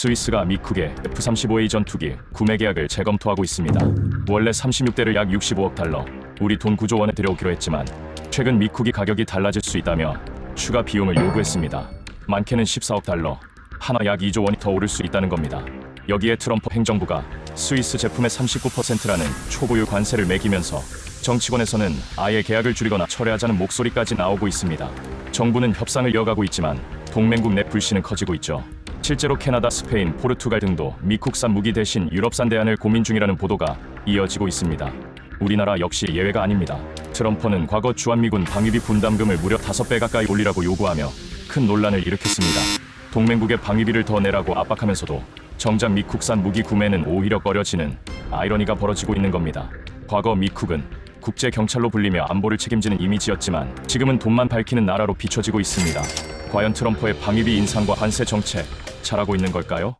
스위스가 미쿡의 F-35A 전투기 구매 계약을 재검토하고 있습니다. 원래 36대를 약 65억 달러, 우리 돈 9조 원에 들여오기로 했지만 최근 미쿡이 가격이 달라질 수 있다며 추가 비용을 요구했습니다. 많게는 14억 달러, 하나 약 2조 원이 더 오를 수 있다는 겁니다. 여기에 트럼프 행정부가 스위스 제품의 39%라는 초보율 관세를 매기면서 정치권에서는 아예 계약을 줄이거나 철회하자는 목소리까지 나오고 있습니다. 정부는 협상을 이어가고 있지만 동맹국 내 불신은 커지고 있죠. 실제로 캐나다, 스페인, 포르투갈 등도 미국산 무기 대신 유럽산 대안을 고민 중이라는 보도가 이어지고 있습니다. 우리나라 역시 예외가 아닙니다. 트럼프는 과거 주한미군 방위비 분담금을 무려 5배 가까이 올리라고 요구하며 큰 논란을 일으켰습니다. 동맹국의 방위비를 더 내라고 압박하면서도 정작 미국산 무기 구매는 오히려 꺼려지는 아이러니가 벌어지고 있는 겁니다. 과거 미국은 국제 경찰로 불리며 안보를 책임지는 이미지였지만 지금은 돈만 밝히는 나라로 비춰지고 있습니다. 과연 트럼프의 방위비 인상과 관세 정책 잘하고 있는 걸까요?